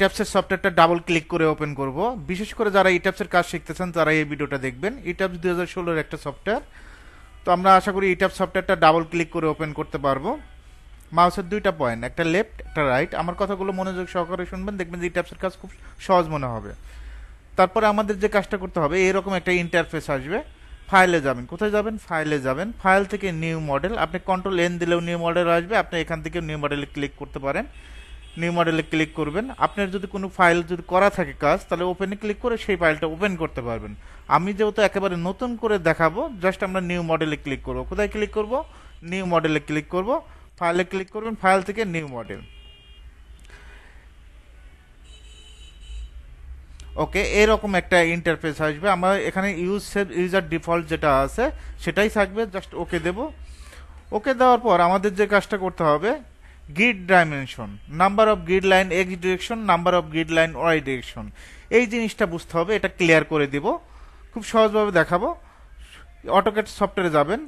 ইটাপসের সফটওয়্যারটা double click করে open করব। বিশেষ করে যারা ইটাপসের কাজ শিখতেছেন, তারা এই ভিডিওটা দেখবেন। ইটাপস দুই হাজার ষোলোর একটা সফটওয়্যার তো আমরা আশা করি ইটাপস সফটওয়্যারটা ডাবল ক্লিক করে ওপেন করতে পারব। মাউসের দুইটা পয়েন্ট একটা লেফট একটা রাইট আমার কথাগুলো মনোযোগ সহকারে শুনবেন, দেখবেন যে ইটাপসের কাজ খুব সহজ মনে হবে। তারপরে আমাদের যে কাজটা করতে হবে, এরকম একটা ইন্টারফেস আসবে। ফাইলে যাবেন। কোথায় যাবেন? ফাইলে যাবেন। ফাইল থেকে নিউ মডেল আপনি কন্ট্রোল এন দিলেও নিউ মডেল আসবে। আপনি এখান থেকে নিউ মডেলে ক্লিক করতে পারেন। নিউ মডেলে ক্লিক করবেন। আপনার যদি কোনো ফাইল যদি করা থাকে কাজ, তাহলে ওপেনে ক্লিক করে সেই ফাইলটা ওপেন করতে পারবেন। আমি যেহেতু একেবারে নতুন করে দেখাবো জাস্ট আমরা নিউ মডেলে ক্লিক করব। কোথায় ক্লিক করব? নিউ মডেলে ক্লিক করব। ফাইলে ক্লিক করবেন ফাইল থেকে নিউ মডেল ওকে এরকম একটা ইন্টারফেস আসবে। আমার এখানে ইউজ সেভ ইউজার ডিফল্ট যেটা আছে, সেটাই থাকবে। জাস্ট ওকে দেব। ওকে দেওয়ার পর আমাদের যে কাজটা করতে হবে grid dimension number of grid line X direction number of grid line Y direction এই জিনিসটা বুঝতে হবে, এটা ক্লিয়ার করে দিব। খুব সহজভাবে দেখাবো। অটোকেট সফটওয়্যারে যাবেন।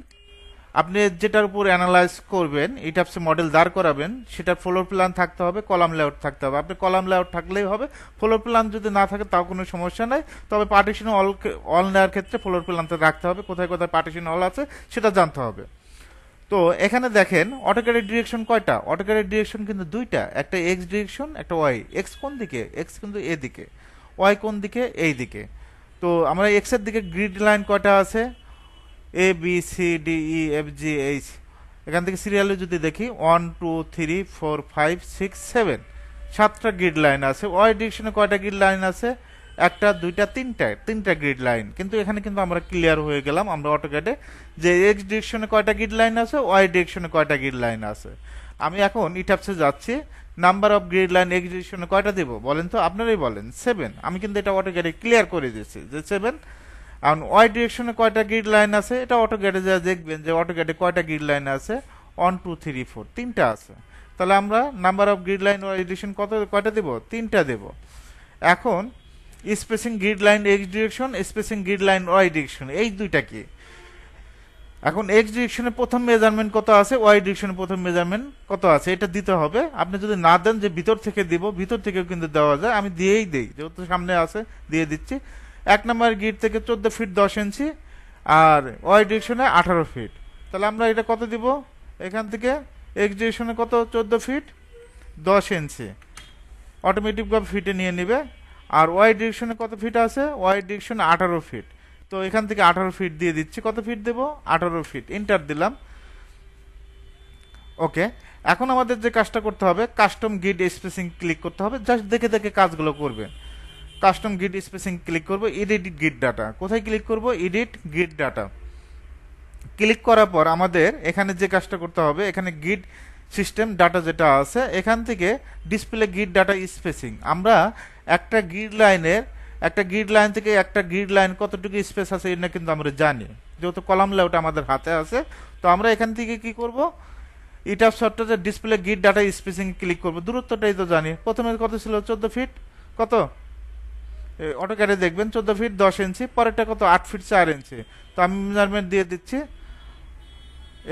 আপনি যেটার উপর অ্যানালাইজ করবেন ইটাপসে মডেল দাঁড় করাবেন, সেটার ফ্লোর প্ল্যান থাকতে হবে কলাম লেআউট থাকতে হবে। আপনি কলাম লেআউট থাকলেই হবে ফ্লোর প্ল্যান যদি না থাকে তাও কোনো সমস্যা নাই। তবে পার্টিশন অল অল নেওয়ার ক্ষেত্রে ফ্লোর প্ল্যানটা রাখতে হবে। কোথায় কোথায় পার্টিশন অল আছে, সেটা জানতে হবে। তো এখানে দেখেন অটোক্যাডের ডিরেকশন কয়টা? অটোক্যাডের ডিরেকশন কিন্তু দুইটা। একটা এক্স ডিরেকশন একটা ওয়াই এক্স কোন দিকে? এক্স কিন্তু এদিকে ওয়াই কোন দিকে? এই দিকে। তো আমরা এক্সের দিকে গ্রিড লাইন কয়টা আছে? A B C D E F G H এখান থেকে সিরিয়ালে যদি দেখি one two three four five six seven সাতটা গ্রিড লাইন আছে। ওয়াই ডিরেকশনে কয়টা গ্রিড লাইন আছে? একটা, দুইটা, তিনটা তিনটা গ্রিড লাইন কিন্তু এখানে কিন্তু আমরা ক্লিয়ার হয়ে গেলাম, আমরা অটোক্যাডে যে এক্স ডিরেকশনে কয়টা গ্রিড লাইন আছে ওয়াই ডিরেকশনে কয়টা গ্রিড লাইন আছে। আমি এখন ইটাপসে যাচ্ছি number of grid line X ডিরেকশনে কয়টা দেবো? বলেন তো, আপনারাই বলেন সেভেন আমি কিন্তু এটা অটোক্যাডে ক্লিয়ার করে দিয়েছি যে সেভেন এখন ওয়াই ডিরেকশনে কয়টা গ্রিড লাইন আছে, এটা অটোক্যাডে যা দেখবেন যে অটোক্যাডে কয়টা গ্রিড লাইন আছে ওয়ান টু থ্রি ফোর তিনটা আছে। তাহলে আমরা number of grid line Y direction কত, কয়টা দেব? তিনটা দেব। এখন spacing grid line X direction spacing grid line Y direction এই দুইটা কি? এখন এক্স ডিরেকশনে প্রথম মেজারমেন্ট কত আছে ওয়াই ডিরেকশনে প্রথম মেজারমেন্ট কত আছে, এটা দিতে হবে। আপনি যদি না দেন যে ভিতর থেকে দিব, ভিতর থেকেও কিন্তু দেওয়া যায়। আমি দিয়েই দেই, যেহেতু সামনে আছে, দিয়ে দিচ্ছি। এক নম্বর গিট থেকে চোদ্দ ফিট দশ ইঞ্চি আর ওয়াই ডিরেকশনে আঠারো ফিট তাহলে আমরা এটা কত দিব? এখান থেকে এক্স ডিরেকশনে কত? চোদ্দ ফিট দশ ইঞ্চি অটোমেটিকভাবে ফিটে নিয়ে নেবে। আর ওয়াই ডিরেকশনে কত ফিট আছে? ওয়াই ডিরেকশনে আঠারো ফিট তো এখান থেকে আঠারো ফিট দিয়ে দিচ্ছি। কত ফিট দেব? আঠারো ফিট ইন্টার দিলাম। ওকে এখন আমাদের যে কাজটা করতে হবে কাস্টম গিড স্পেসিং ক্লিক করতে হবে। জাস্ট দেখে দেখে কাজগুলো করবেন। কাস্টম গিড স্পেসিং ক্লিক করব এডিট গিড ডাটা কোথায় ক্লিক করব? এডিট গিড ডাটা ক্লিক করার পর আমাদের এখানে যে কাজটা করতে হবে, এখানে গিড সিস্টেম ডাটা যেটা আছে, এখান থেকে ডিসপ্লে গিড ডাটা স্পেসিং আমরা একটা গিড লাইনের একটা গ্রিড লাইন থেকে একটা গ্রিড লাইন কতটুকু স্পেস আছে এটা কিন্তু আমরা জানি। যেহেতু কলাম লেআউট আমাদের হাতে আছে, তো আমরা এখান থেকে কি করব? ETABS software display grid data spacing click করব। দূরত্বটাই তো জানি। প্রথমে কত ছিল? চোদ্দ ফিট কত? অটোক্যাডে দেখবেন, চোদ্দ ফিট দশ ইঞ্চি পরেরটা কত? আট ফিট চার ইঞ্চি তো আমি মেজারমেন্ট দিয়ে দিচ্ছি।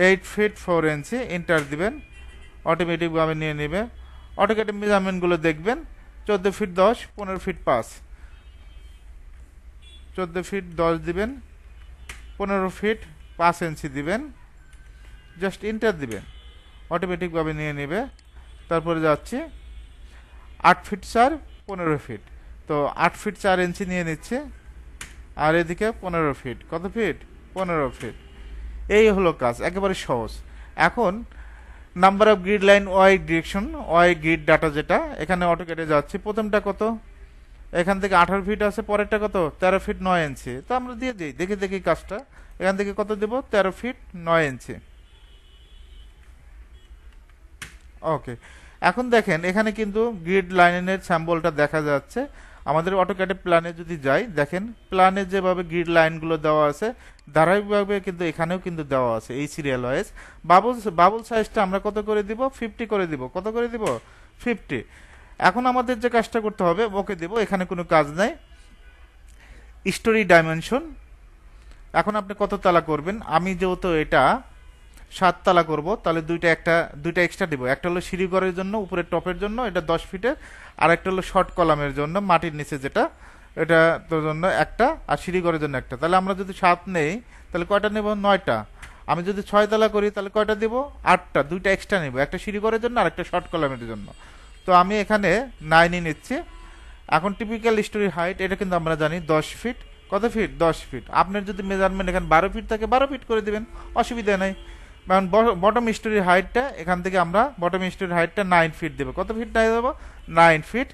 Eight feet four inch enter দিবেন। অটোমেটিকভাবে নিয়ে নেবে। অটোক্যাডে মেজারমেন্টগুলো দেখবেন। চোদ্দ ফিট দশ, পনেরো ফিট পাঁচ। চোদ্দ ফিট দশ দিবেন, পনেরো ফিট পাঁচ ইঞ্চি দিবেন, জাস্ট ইন্টার দিবেন। অটোমেটিকভাবে নিয়ে নেবে। তারপরে যাচ্ছি, আট ফিট চার, পনেরো ফিট। তো আট ফিট চার ইঞ্চি নিয়ে নিচ্ছে, আর এদিকে পনেরো ফিট। কত ফিট? পনেরো ফিট। এই হলো কাজ, একেবারে সহজ। এখন number of grid line Y direction, Y grid data যেটা, এখানে অটো কেটে যাচ্ছে। প্রথমটা কত? এখান থেকে আঠারো ফিট আছে, পরেরটা কত? তেরো ফিট নয় ইঞ্চি। তো আমরা দিয়ে দিই, দেখে, দেখি কাজটা। এখান থেকে কত দেব? তেরো ফিট নয় ইঞ্চি। ওকে। এখন দেখেন, এখানে কিন্তু গ্রিড লাইনের স্যাম্বলটা দেখা যাচ্ছে। আমাদের অটোক্যাডে প্ল্যানে যদি যাই, দেখেন প্ল্যানে যেভাবে গ্রিড লাইনগুলো দেওয়া আছে, ধারাবাহিকভাবে কিন্তু এখানেও কিন্তু দেওয়া আছে এই সিরিয়াল ওয়াইজ বাবুল বাবুল সাইজটা আমরা কত করে দিব? ফিফটি করে দিব। কত করে দিব? ফিফটি এখন আমাদের যে কাজটা করতে হবে, ওকে দেব, এখানে কোনো কাজ নাই। স্টোরি ডাইমেনশন এখন আপনি কত তালা করবেন? আমি যেহেতু এটা সাততলা করব, তাহলে দুইটা একটা, দুইটা এক্সট্রা দিব। একটা হলো সিঁড়িঘরের জন্য, উপরের টপের জন্য, এটা দশ ফিটের। আর একটা হলো শর্ট কলামের জন্য, মাটির নিচে যেটা, এটা তোর জন্য একটা, আর সিঁড়িঘরের জন্য একটা। তাহলে আমরা যদি সাত নেই, তাহলে কয়টা নেব? নয়টা। আমি যদি ছয়তলা করি, তাহলে কয়টা দেব? আটটা। দুইটা এক্সট্রা নেব। একটা সিঁড়িঘরের জন্য আর একটা শর্ট কলামের জন্য। তো আমি এখানে নাইনই নিচ্ছি। এখন টিপিক্যাল স্টোরি হাইট এটা কিন্তু আমরা জানি দশ ফিট কত ফিট দশ ফিট আপনার যদি মেজারমেন্ট এখানে বারো ফিট থাকে, বারো ফিট করে দেবেন। অসুবিধা নেই। কারণ বটম স্টোরির হাইটটা এখান থেকে আমরা বটম স্টোরির হাইটটা নাইন ফিট দেবো। কত ফিট নাই দেবো? Nine feet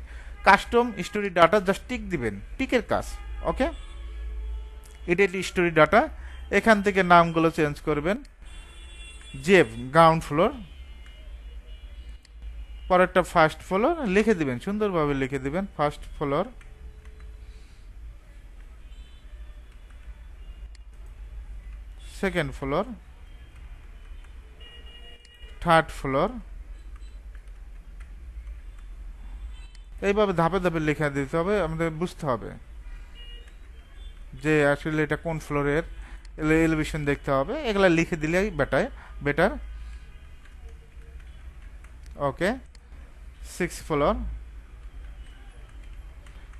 custom story data just tick দিবেন। টিকের কাজ ওকে এটা স্টোরি ডাটা এখান থেকে নামগুলো চেঞ্জ করবেন। জেব গ্রাউন্ড ফ্লোর পরেরটা ফার্স্ট ফ্লোর লিখে দিবেন, সুন্দরভাবে লিখে দিবেন first floor second floor third floor. এইভাবে ধাপে ধাপে লেখা দিতে হবে, আমাদের বুঝতে হবে যে আসলে এটা কোন ফ্লোরের এলিভেশন দেখতে হবে। এগুলা লিখে দিলেই বেটায় বেটার। Okay, six floor.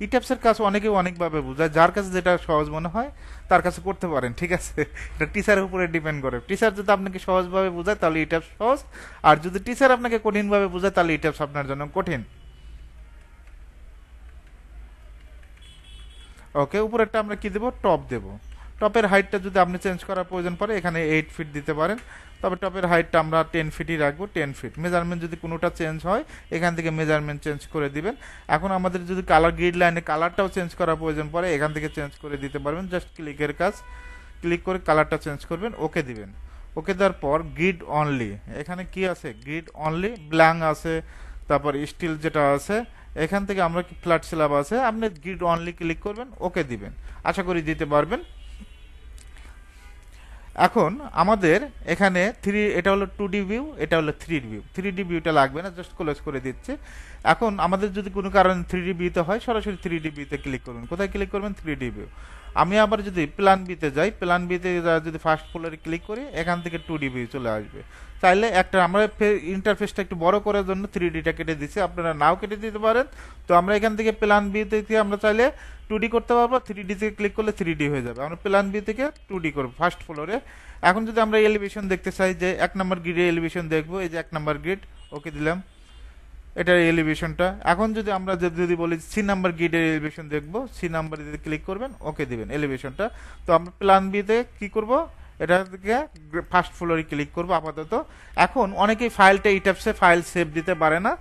ইটাপসের কাজ অনেকে অনেকভাবে বোঝায়। যার কাছে যেটা সহজ মনে হয়, তার কাছে করতে পারেন, ঠিক আছে? এটা টিচারের উপরে ডিপেন্ড করে। টিচার যদি আপনাকে সহজভাবে বোঝায়, তাহলে ইটাপস সহজ। আর যদি টিচার আপনাকে কঠিনভাবে বোঝায়, তাহলে ইটাপস আপনার জন্য কঠিন। ওকে উপরেরটা আমরা কি দেব? টপ দেব। টপের হাইটটা যদি আপনি চেঞ্জ করার প্রয়োজন পড়ে, এখানে এইট ফিট দিতে পারেন। তবে টপের হাইটটা আমরা টেন ফিটই রাখব টেন ফিট মেজারমেন্ট যদি কোনোটা চেঞ্জ হয়, এখান থেকে মেজারমেন্ট চেঞ্জ করে দিবেন। এখন আমাদের যদি কালার গ্রিড লাইনে কালারটাও চেঞ্জ করার প্রয়োজন পড়ে, এখান থেকে চেঞ্জ করে দিতে পারবেন। জাস্ট ক্লিকের কাজ ক্লিক করে কালারটা চেঞ্জ করবেন ওকে দিবেন। ওকে দেওয়ার পর গ্রিড অনলি এখানে কি আছে? গ্রিড অনলি ব্ল্যাঙ্ক আছে, তারপর স্টিল যেটা আছে, এখান থেকে আমরা কি ফ্ল্যাট স্ল্যাব আছে, আপনি গ্রিড অনলি ক্লিক করবেন ওকে দিবেন। আশা করি দিতে পারবেন। এখন আমাদের এখানে থ্রি এটা হলো টু ডি ভিউ এটা হলো three D view three D ভিউটা লাগবে না জাস্ট ক্লোজ করে দিচ্ছে। এখন আমাদের যদি কোনো কারণে থ্রি ডি ভিউতে হয়, সরাসরি থ্রি ডি ভিউতে ক্লিক করবেন কোথায় ক্লিক করবেন? থ্রি ডি ভিউ আমি আবার যদি প্ল্যান বিতে যাই প্ল্যান বিতে যদি ফার্স্ট ফ্লোরে ক্লিক করি, এখান থেকে টু ডি ভিউ চলে আসবে। চাইলে একটা আমরা ইন্টারফেসটা একটু বড় করার জন্য থ্রি ডিটা কেটে দিচ্ছি আপনারা নাও কেটে দিতে পারেন। তো আমরা এখান থেকে প্ল্যান বি থেকে আমরা চাইলে টু ডি করতে পারব। থ্রি ডি থেকে ক্লিক করলে থ্রি ডি হয়ে যাবে। আমরা প্ল্যান বি থেকে টু ডি করব ফার্স্ট ফ্লোরে এখন যদি আমরা এলিভেশন দেখতে চাই যে এক নম্বর গ্রিডে এলিভেশন দেখব, এই যে এক নম্বর গ্রিড ওকে দিলাম। এটার এলিভেশনটা এখন যদি আমরা যদি বলি সি নাম্বার গ্রিডের এলিভেশন দেখব সি নাম্বার ক্লিক করবেন ওকে দিবেন এলিভেশনটা তো আমরা প্ল্যান বিতে কি করব? এটা থেকে ফার্স্ট ফ্লোরে ক্লিক করব আপাতত। এখন অনেকেই ফাইলটা ইটাপসে ফাইল সেভ দিতে পারে না।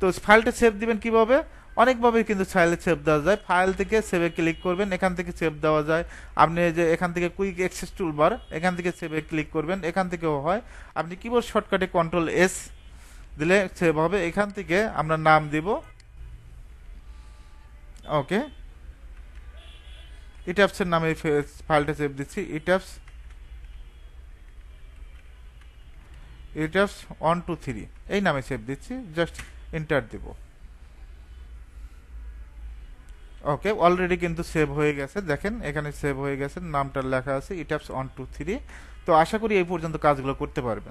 তো ফাইলটা সেভ দিবেন কীভাবে? অনেকভাবে কিন্তু ফাইলে সেভ দেওয়া যায়। ফাইল থেকে সেভে ক্লিক করবেন, এখান থেকে সেভ দেওয়া যায়। আপনি যে এখান থেকে কুইক অ্যাক্সেস টুলবার এখান থেকে সেভে ক্লিক করবেন। এখান থেকেও হয়। আপনি কিবোর্ড শর্টকাটে কন্ট্রোল এস দিলে সেভ হবে। এখান থেকে আমরা নাম দিব। ওকে ইটাপসের নামে ফাইলটা সেভ দিচ্ছি। ETABS ETABS one two three এই নামে সেভ দিচ্ছি জাস্ট এন্টার দেব। ওকে অলরেডি কিন্তু সেভ হয়ে গেছে। দেখেন, এখানে সেভ হয়ে গেছে, নামটা লেখা আছে ইটাপস ওয়ান টু থ্রি তো আশা করি এই পর্যন্ত কাজগুলো করতে পারবেন।